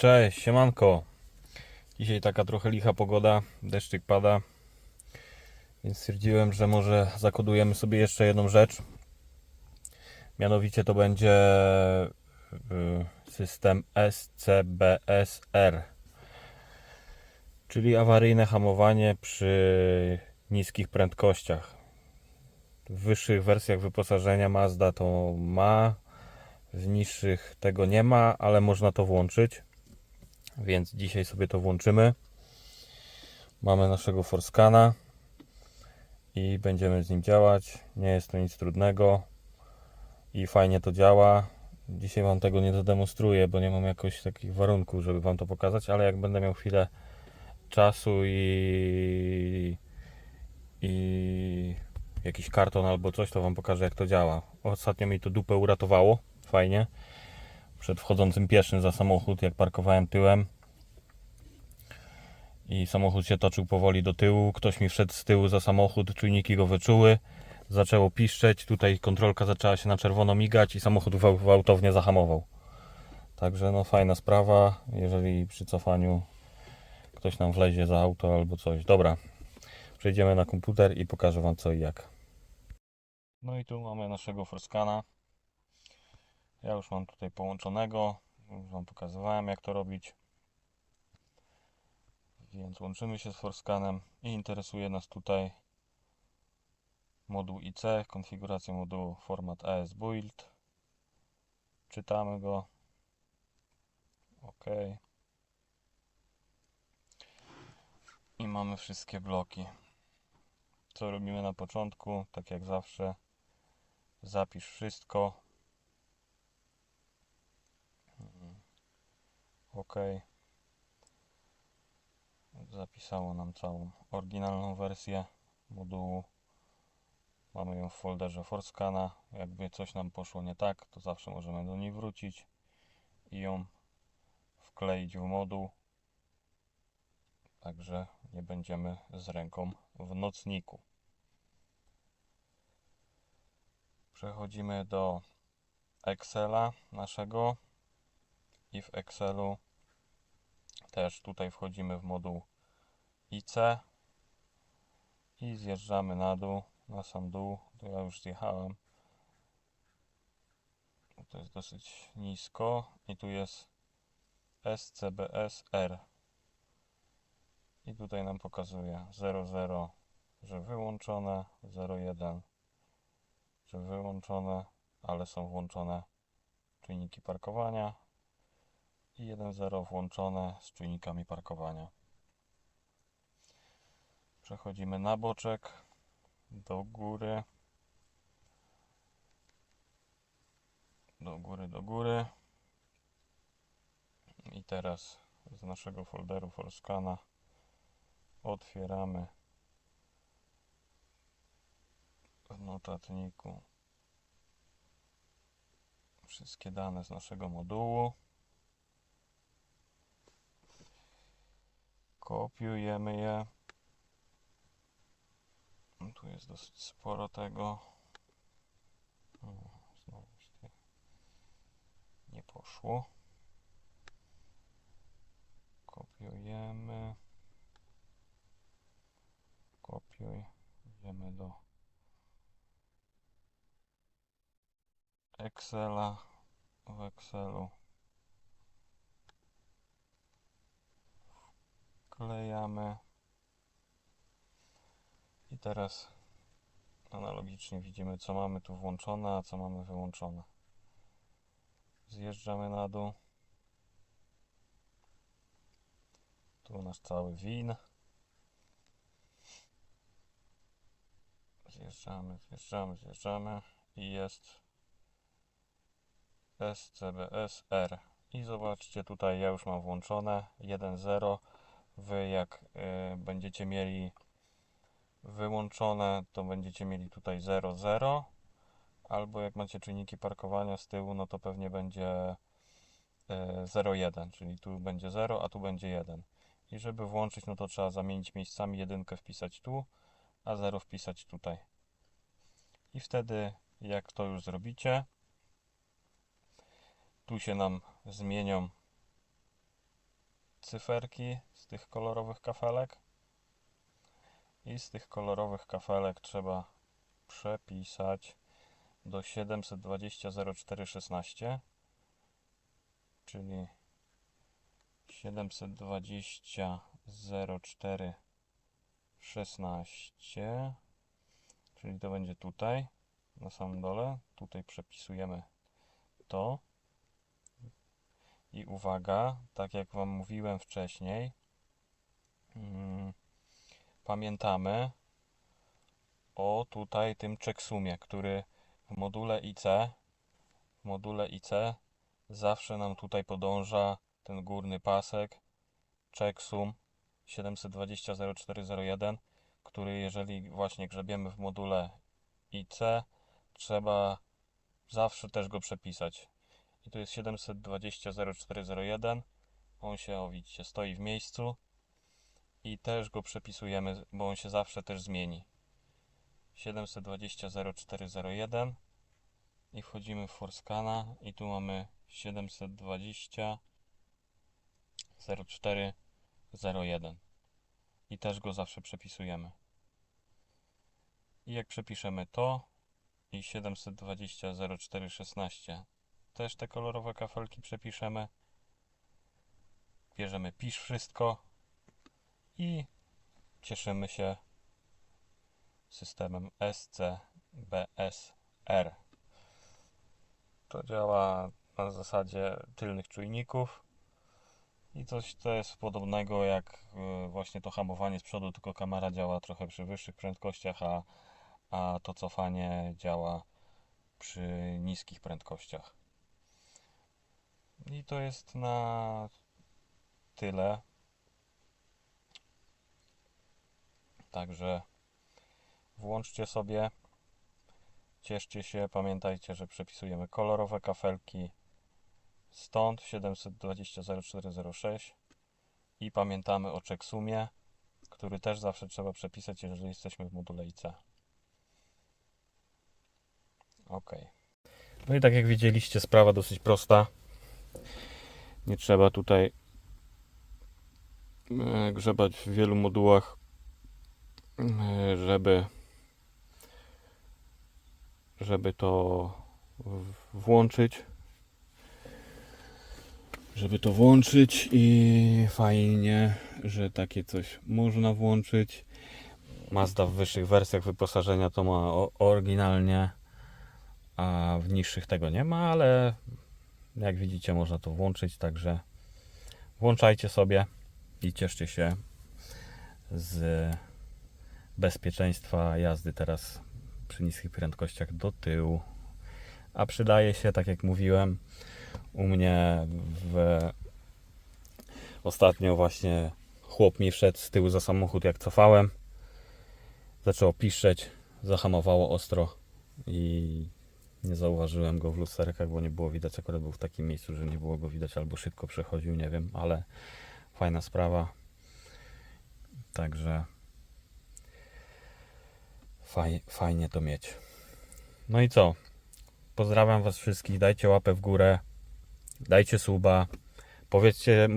Cześć, siemanko. Dzisiaj taka trochę licha pogoda, deszczyk pada, więc stwierdziłem, że może zakodujemy sobie jeszcze jedną rzecz. Mianowicie to będzie y, system SCBSR, czyli awaryjne hamowanie przy niskich prędkościach. W wyższych wersjach wyposażenia Mazda to ma, w niższych tego nie ma, ale można to włączyć. Więc dzisiaj sobie to włączymy. Mamy naszego Forscana i będziemy z nim działać. Nie jest to nic trudnego i fajnie to działa. Dzisiaj Wam tego nie zademonstruję, bo nie mam jakoś takich warunków, żeby Wam to pokazać, ale jak będę miał chwilę czasu i, i jakiś karton albo coś, to Wam pokażę jak to działa. Ostatnio mi to dupę uratowało, fajnie. Przed wchodzącym pieszym za samochód, jak parkowałem tyłem i samochód się toczył powoli do tyłu, ktoś mi wszedł z tyłu za samochód, czujniki go wyczuły, zaczęło piszczeć, tutaj kontrolka zaczęła się na czerwono migać i samochód gwał- gwałtownie zahamował. Także no fajna sprawa, jeżeli przy cofaniu ktoś nam wlezie za auto albo coś. Dobra, przejdziemy na komputer i pokażę Wam co i jak. No i tu mamy naszego Forscana. Ja już mam tutaj połączonego. Już Wam pokazywałem jak to robić. Więc łączymy się z Forscanem i interesuje nas tutaj moduł IC, konfiguracja modułu format AS Build. Czytamy go. OK. I mamy wszystkie bloki. Co robimy na początku? Tak jak zawsze. Zapisz wszystko. OK. Zapisało nam całą oryginalną wersję modułu. Mamy ją w folderze Forscana. Jakby coś nam poszło nie tak, to zawsze możemy do niej wrócić i ją wkleić w moduł. Także nie będziemy z ręką w nocniku. Przechodzimy do Excela naszego i w Excelu też tutaj wchodzimy w moduł IC i zjeżdżamy na dół, na sam dół. To ja już zjechałem. To jest dosyć nisko i tu jest SCBSR. I tutaj nam pokazuje 00, że wyłączone, 01, że wyłączone, ale są włączone czujniki parkowania i 1.0 włączone z czujnikami parkowania. Przechodzimy na boczek, do góry, do góry, do góry. I teraz z naszego folderu Forscana otwieramy w notatniku wszystkie dane z naszego modułu. Kopiujemy je. Tu jest dosyć sporo tego. Znowu nie poszło. Kopiujemy. Kopiuj. Idziemy do Excela. W Excelu klejamy i teraz analogicznie widzimy co mamy tu włączone, a co mamy wyłączone. Zjeżdżamy na dół. Tu nasz cały win. Zjeżdżamy, zjeżdżamy, zjeżdżamy i jest SCBSR. I zobaczcie tutaj ja już mam włączone 1.0 Wy jak y, będziecie mieli wyłączone, to będziecie mieli tutaj 0,0 albo jak macie czujniki parkowania z tyłu, no to pewnie będzie y, 0,1, czyli tu będzie 0, a tu będzie 1. I żeby włączyć, no to trzeba zamienić miejscami, jedynkę wpisać tu, a 0 wpisać tutaj. I wtedy jak to już zrobicie, tu się nam zmienią cyferki z tych kolorowych kafelek. I z tych kolorowych kafelek trzeba przepisać do 720 0416 czyli 720 04 16 czyli to będzie tutaj na samym dole tutaj przepisujemy to i uwaga, tak jak Wam mówiłem wcześniej mm, pamiętamy o tutaj tym checksumie, który w module IC w module IC zawsze nam tutaj podąża ten górny pasek checksum 720 0401 który jeżeli właśnie grzebiemy w module IC trzeba zawsze też go przepisać i tu jest 720 0401 on się o widzicie stoi w miejscu. I też go przepisujemy bo on się zawsze też zmieni. 720 0401 i wchodzimy w Forscana. I tu mamy 720 0401 i też go zawsze przepisujemy. I jak przepiszemy to? I 720 0416 też te kolorowe kafelki przepiszemy bierzemy pisz wszystko i cieszymy się systemem SCBSR to działa na zasadzie tylnych czujników i coś to jest podobnego jak y, właśnie to hamowanie z przodu, tylko kamera działa trochę przy wyższych prędkościach, a, a to cofanie działa przy niskich prędkościach. I to jest na tyle. Także włączcie sobie, cieszcie się, pamiętajcie, że przepisujemy kolorowe kafelki stąd 720 0406 i pamiętamy o checksumie, który też zawsze trzeba przepisać, jeżeli jesteśmy w module IC. Ok. No i tak jak widzieliście, sprawa dosyć prosta. Nie trzeba tutaj e, grzebać w wielu modułach, e, żeby żeby to włączyć żeby to włączyć i fajnie, że takie coś można włączyć. Mazda w wyższych wersjach wyposażenia to ma oryginalnie, a w niższych tego nie ma, ale jak widzicie można to włączyć, także włączajcie sobie i cieszcie się z bezpieczeństwa jazdy teraz przy niskich prędkościach do tyłu. A przydaje się, tak jak mówiłem, u mnie w ostatnio właśnie chłop mi wszedł z tyłu za samochód jak cofałem zaczęło piszczeć zahamowało ostro i nie zauważyłem go w lusterkach bo nie było widać akurat był w takim miejscu że nie było go widać albo szybko przechodził nie wiem ale fajna sprawa także faj, fajnie to mieć no i co pozdrawiam was wszystkich dajcie łapę w górę dajcie suba, powiedzcie,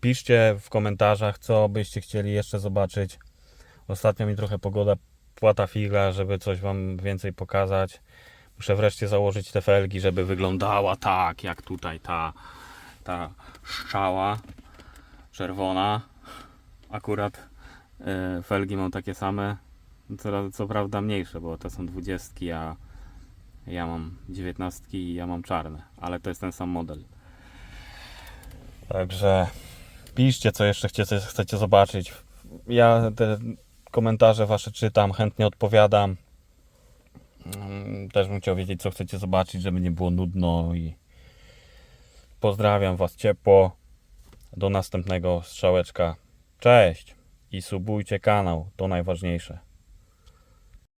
piszcie w komentarzach, co byście chcieli jeszcze zobaczyć. Ostatnio mi trochę pogoda płata figla, żeby coś wam więcej pokazać. Muszę wreszcie założyć te felgi, żeby wyglądała tak, jak tutaj ta, ta szczała czerwona. Akurat e, felgi mam takie same, co, co prawda mniejsze, bo to są dwudziestki, a ja mam dziewiętnastki i ja mam czarne, ale to jest ten sam model. Także piszcie, co jeszcze chcecie, chcecie zobaczyć. Ja te komentarze wasze czytam, chętnie odpowiadam. Mm, Też bym chciał wiedzieć, co chcecie zobaczyć, żeby nie było nudno i pozdrawiam was ciepło. Do następnego strzałeczka. Cześć i subujcie kanał, to najważniejsze.